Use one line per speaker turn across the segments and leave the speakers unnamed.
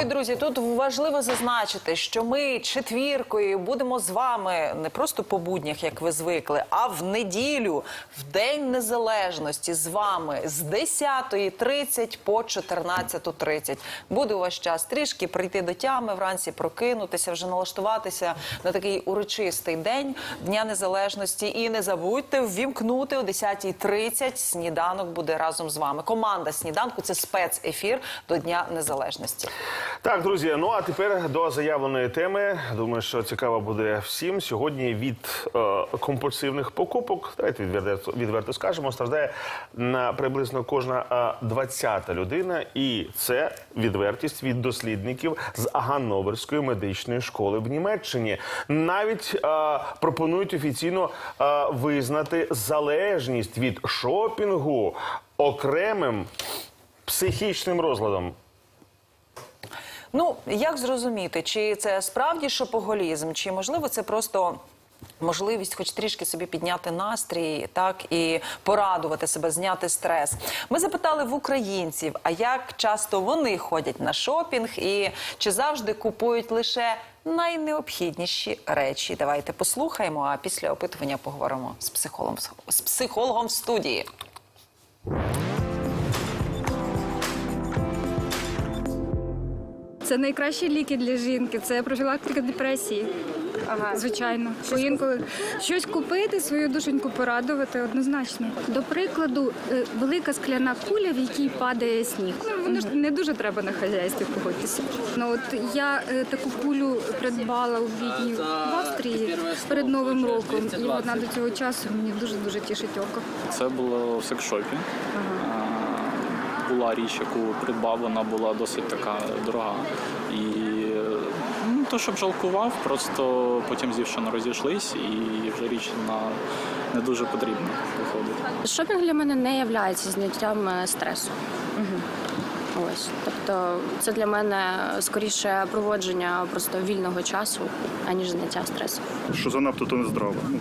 Ой, друзі, тут важливо зазначити, що ми четвіркою будемо з вами не просто по буднях, як ви звикли, а в неділю, в День Незалежності з вами з 10.30 по 14.30. Буде у вас час трішки прийти до тями, вранці прокинутися, вже налаштуватися на такий урочистий день Дня Незалежності. І не забудьте ввімкнути о 10.30. Сніданок буде разом з вами. Команда сніданку це спецефір до Дня Незалежності.
Так, друзі, ну а тепер до заявленої теми. Думаю, що цікаво буде всім. Сьогодні від е, компульсивних покупок, давайте відверто, відверто скажемо, страждає на приблизно кожна е, 20-та людина, і це відвертість від дослідників з Ганноверської медичної школи в Німеччині. Навіть е, пропонують офіційно е, визнати залежність від шопінгу окремим психічним розладом.
Ну як зрозуміти, чи це справді шопоголізм, чи можливо це просто. Можливість, хоч трішки собі підняти настрій, так і порадувати себе, зняти стрес. Ми запитали в українців, а як часто вони ходять на шопінг і чи завжди купують лише найнеобхідніші речі. Давайте послухаємо. А після опитування поговоримо з психологом з психологом в студії.
Це найкращі ліки для жінки, це профілактика депресії. Звичайно, бо інколи щось купити, свою душеньку порадувати однозначно. До прикладу, е, велика скляна куля, в якій падає сніг. Ну воно ж не дуже треба на хазяйстві погодьтеся. Ну от я е, таку кулю придбала у Відні в Австрії перед новим роком, і вона до цього часу мені дуже дуже тішить око.
Це було в секшопі. А, Була річ, яку придбав, вона була досить така дорога. І ну, то, щоб жалкував, просто потім з дівчиною розійшлись, і вже річ на не дуже потрібна виходить.
Шопінг для мене не є зняттям е, стресу. Ось, тобто, це для мене скоріше проводження просто вільного часу, аніж зняття стресу.
що занадто то нездраво. Ну,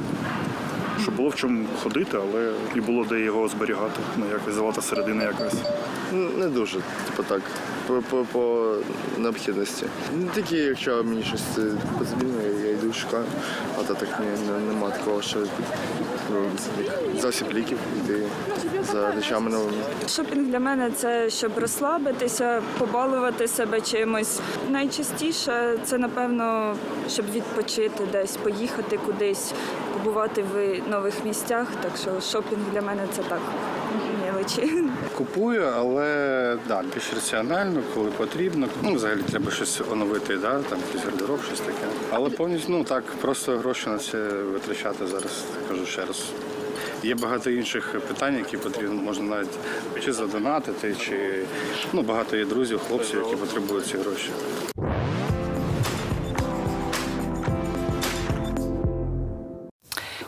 щоб було в чому ходити, але і було де його зберігати. Ну, якось золота середина якась.
Ну, Не дуже, типу так, по, по, по необхідності. Не тільки, якщо мені щось е, потрібно, я йду шукаю, а то так ні, не, нема такого, що ну, засіб ліків йти за речами новими.
Шопінг для мене це щоб розслабитися, побалувати себе чимось. Найчастіше це напевно, щоб відпочити десь, поїхати кудись, побувати в нових місцях. Так що шопінг для мене це так мелочі.
Купую, але да, більш раціонально, коли потрібно. Ну, взагалі треба щось оновити, да, там якийсь гардероб, щось таке. Але повністю ну так, просто гроші на це витрачати зараз, кажу ще раз. Є багато інших питань, які потрібно, можна навіть чи задонатити, чи ну, багато є друзів, хлопців, які потребують ці гроші.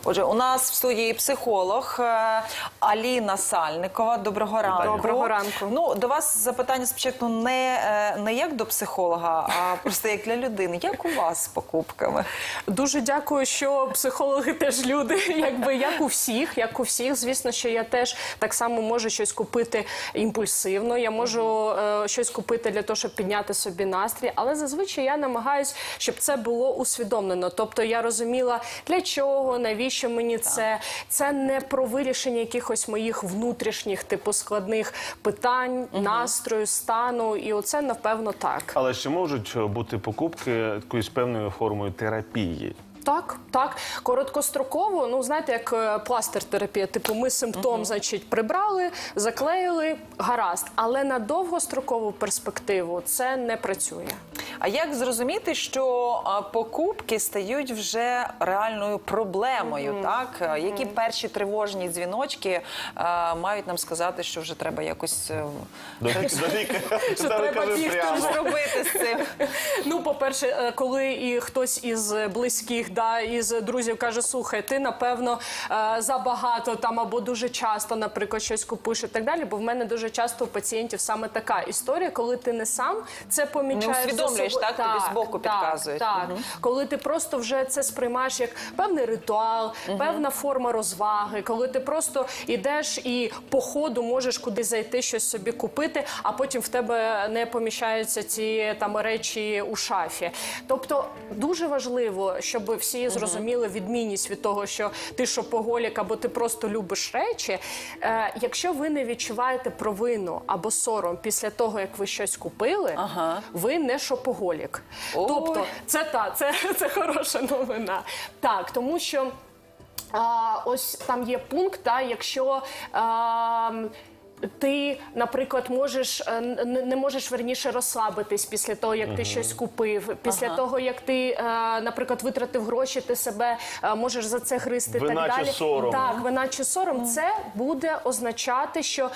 Отже, у нас в студії психолог е, Аліна Сальникова. Доброго ранку.
Доброго ранку.
Ну до вас запитання спочатку не, е, не як до психолога, а просто як для людини. Як у вас з покупками?
Дуже дякую, що психологи теж люди, якби як у всіх, як у всіх. Звісно, що я теж так само можу щось купити імпульсивно. Я можу е, щось купити для того, щоб підняти собі настрій. Але зазвичай я намагаюсь, щоб це було усвідомлено. Тобто я розуміла, для чого, навіщо мені це. Це не про вирішення якихось моїх внутрішніх, типу складних питань, настрою, стану. І оце напевно так.
Але ще можуть бути покупки якоюсь певною формою терапії.
Так, так. Короткостроково, ну знаєте, як е, пластир терапія. Типу, ми симптом, значить, прибрали, заклеїли, гаразд. Але на довгострокову перспективу це не працює.
А як зрозуміти, що покупки стають вже реальною проблемою? Так, А, які перші тривожні дзвіночки а, мають нам сказати, що вже треба якось е, що треба бігти зробити з цим?
Ну, по-перше, е, коли і хтось із близьких, да, із друзів каже, слухай, ти напевно е, забагато там або дуже часто, наприклад, щось купуєш і так далі. Бо в мене дуже часто у пацієнтів саме така історія, коли ти не сам це помічаєш за
усвідомлюєш,
собою-
так? Тобі збоку
так,
підказують.
Так,
Мгм.
коли ти просто вже це сприймаєш як певний ритуал, певна форма розваги, коли ти просто йдеш і по ходу можеш кудись зайти, щось собі купити, а потім в тебе не поміщаються ці там речі у шафі. Тобто дуже важливо, щоб всі зрозуміли відмінність від того, що ти шопоголік або ти просто любиш речі. Е, якщо ви не відчуваєте провину або сором після того, як ви щось купили,
Ага.
ви не шопоголік.
Ой.
Тобто, це та це, це хороша новина. Так, тому що. А, ось там є пункт, та, якщо а, ти, наприклад, можеш е, не можеш верніше розслабитись після того, як ти щось купив, після того, як ти, е, наприклад, витратив гроші, ти себе е, можеш за це гристи.
Вина
так
чи
далі.
сором.
Так, вина чи сором, це буде означати, що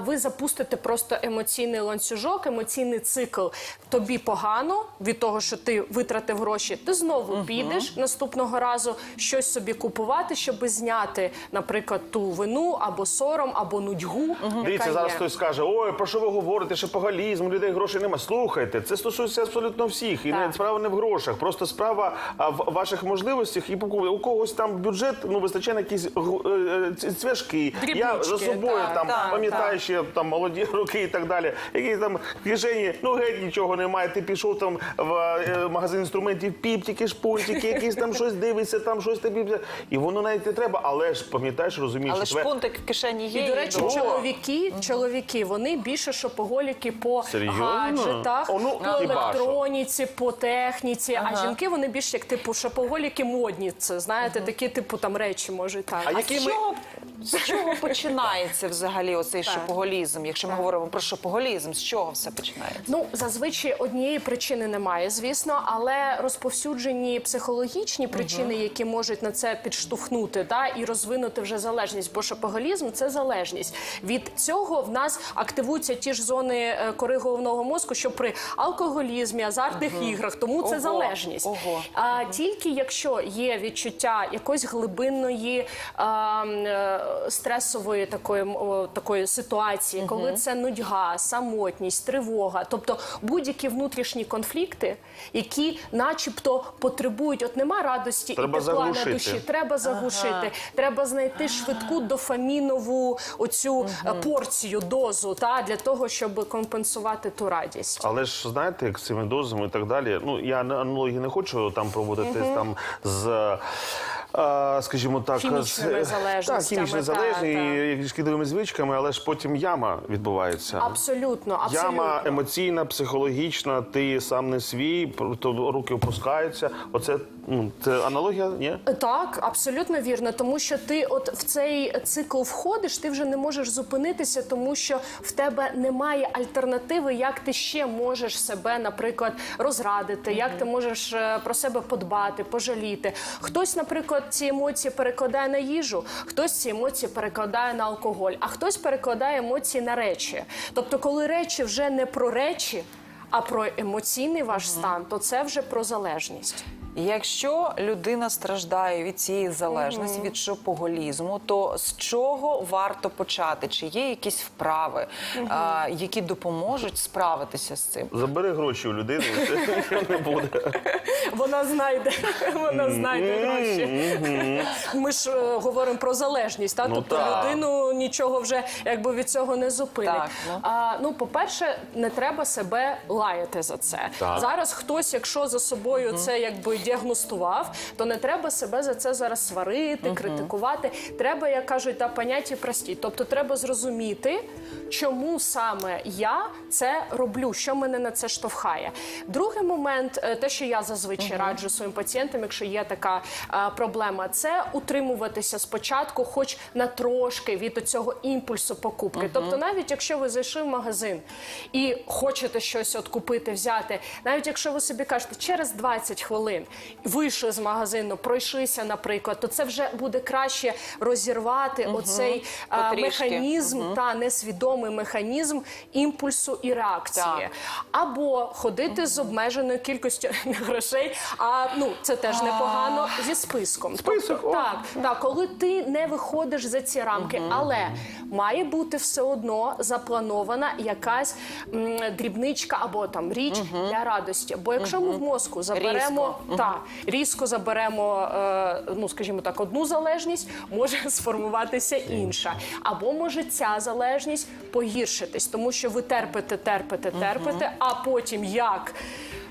ви запустите просто емоційний ланцюжок, емоційний цикл. Тобі погано від того, що ти витратив гроші. Ти знову підеш наступного разу щось собі купувати, щоб зняти, наприклад, ту вину або сором, або нудьгу.
Дивіться, зараз хтось скаже, ой, про що ви говорите, шопоголізм, у людей грошей немає. Слухайте, це стосується абсолютно всіх. І не справа не в грошах, просто справа в ваших можливостях. І у когось там бюджет ну вистачає на якісь гу- е, цвяшки. Я за собою
так,
там
так,
пам'ятаю ще там молоді роки і так далі. Якісь там кишені, ну геть нічого немає. Ти пішов там в е, магазин інструментів, піптики, шпунтики, якісь там щось дивишся, там щось тобі. І воно навіть не треба, але ж пам'ятаєш, розумієш,
Але шпунтик в кишені є.
І, до речі,
О!
Чоловіки, чоловіки, вони більше шопоголіки по
Серйозно?
гаджетах,
О, ну,
по
хіба що.
електроніці, по техніці. А жінки вони більш як типу шопоголіки модні. Це знаєте, такі типу там речі можуть так.
А
А
які
з
ми-
чого, з чого починається взагалі оцей шопоголізм? Якщо ми говоримо про шопоголізм, з чого все починається?
Ну, зазвичай однієї причини немає, звісно, але розповсюджені психологічні причини, які можуть на це підштовхнути, та і розвинути вже залежність. Бо шопоголізм це залежність. Від цього в нас активуються ті ж зони е, кори головного мозку, що при алкоголізмі, азартних іграх, тому це
Ого,
залежність.
ого.
А тільки якщо є відчуття якоїсь глибинної а, е, стресової такої, о, такої ситуації, коли це нудьга, самотність, тривога, тобто будь-які внутрішні конфлікти, які, начебто, потребують, от нема радості
Треба
і тепла на душі, треба заглушити, треба знайти швидку дофамінову оцю е, порцію, дозу, та для того, щоб компенсувати ту радість.
Але ж знаєте, як з цими дозами і так далі. Ну я аналогії не хочу там проводити там з. Скажімо так,
Хімічними
так,
залежностями,
хімічні
та,
залежні і шкідливими звичками, але ж потім яма відбувається.
Абсолютно, абсолютно.
Яма емоційна, психологічна, ти сам не свій, то руки опускаються. Оце ну це аналогія, ні?
Так, абсолютно вірно, тому що ти от в цей цикл входиш, ти вже не можеш зупинитися, тому що в тебе немає альтернативи, як ти ще можеш себе, наприклад, розрадити, як ти можеш е, про себе подбати, пожаліти. Хтось, наприклад, ці емоції перекладає на їжу, хтось ці емоції перекладає на алкоголь, а хтось перекладає емоції на речі. Тобто, коли речі вже не про речі, а про емоційний ваш стан, то це вже про залежність.
Якщо людина страждає від цієї залежності, від шопоголізму, то з чого варто почати? Чи є якісь вправи, а, які допоможуть справитися з цим?
Забери гроші у людини, і це не буде.
Вона знайде, вона знайде гроші. Ми ж е, говоримо про залежність, та?
Ну,
тобто людину нічого вже якби від цього не зупинить.
Ну.
А, ну, по-перше, не треба себе лаяти за це. Зараз хтось, якщо за собою це якби діагностував, то не треба себе за це зараз сварити, критикувати. Треба, як кажуть, та поняття прості. Тобто треба зрозуміти, чому саме я це роблю, що мене на це штовхає. Другий момент, е, те, що я зазвичай раджу своїм пацієнтам, якщо є така е, проблема, це утримуватися спочатку, хоч на трошки від цього імпульсу покупки. Тобто, навіть якщо ви зайшли в магазин і хочете щось от купити, взяти, навіть якщо ви собі кажете через 20 хвилин, вийшли з магазину, пройшлися, наприклад, то це вже буде краще розірвати оцей а, механізм та несвідомий механізм імпульсу і реакції.
Так.
Або ходити з обмеженою кількістю грошей, а ну це теж непогано зі списком.
Список,
Тобто, так, так, коли ти не виходиш за ці рамки, але має бути все одно запланована якась м, дрібничка або там річ для радості. Бо якщо ми в мозку заберемо та різко заберемо, е, ну скажімо так, одну залежність, може сформуватися інша, або може ця залежність погіршитись, тому що ви терпите, терпите, терпите, а потім як.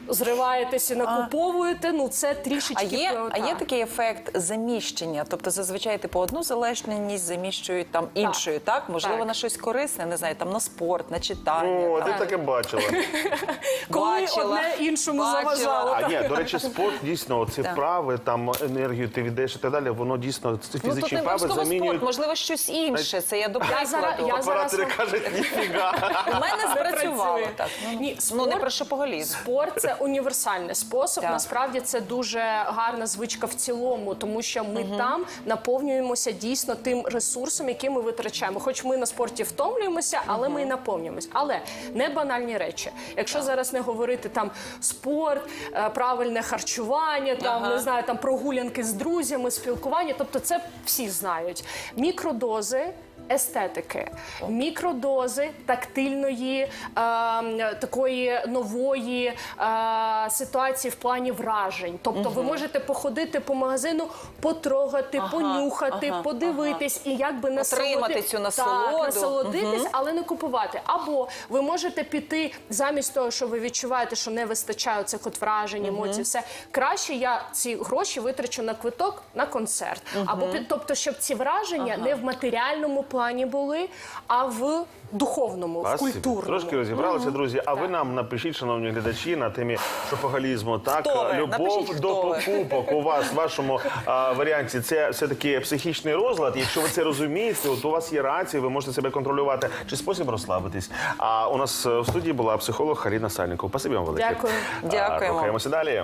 Зриваєтеся, накуповуєте, ну це трішечки
А є,
про-
а є такий ефект заміщення? Тобто зазвичай типу одну залежність заміщують там іншою, так? Можливо,
Так.
на щось корисне, не знаю, там на спорт, на читання.
О,
там.
ти таке бачила.
коли
Бачила.
одне іншому заважало.
А ні, до речі, спорт дійсно ці вправи, там енергію ти віддаєш і так далі. Воно дійсно ці
Ну,
фізичні
не
вправи замінюють.
спорт, можливо, щось інше. Це я до прикладу.
Оператори кажуть, ніфіга.
У мене спрацювало так. Ну,
Ні,
ну не про шопоголізм.
Спорт це універсальний спосіб.
Так.
Насправді це дуже гарна звичка в цілому, тому що ми там наповнюємося дійсно тим ресурсом, який ми витрачаємо. Хоч ми на спорті втомлюємося, але ми і наповнюємося. Але не банальні речі. Якщо зараз не говорити там спорт, е, правильне харчування, там не знаю, там прогулянки з друзями, спілкування, тобто це всі знають. Мікродози. Естетики, мікродози тактильної е, такої нової е, ситуації в плані вражень. Тобто, ви можете походити по магазину, потрогати, понюхати, подивитись і якби насолоди-
цю насолоду.
Так, насолодитись, але не купувати. Або ви можете піти замість того, що ви відчуваєте, що не вистачає цих от вражень, емоцій, все краще я ці гроші витрачу на квиток на концерт. Або під- тобто, щоб ці враження не в матеріальному плані були, а в духовному, в культурному.
Трошки розібралися, друзі. А ви нам напишіть, шановні глядачі, на темі шопоголізму. Так,
Хто ви?
любов
Напишіть,
до
хто ви.
покупок у вас в вашому а, варіанті. Це все таки психічний розлад. Якщо ви це розумієте, от у вас є рація, ви можете себе контролювати чи спосіб розслабитись. А у нас е, в студії була психолог Харіна Сальникова. Спасибі вам велике.
Дякую.
А,
Дякуємо.
Рухаємося далі.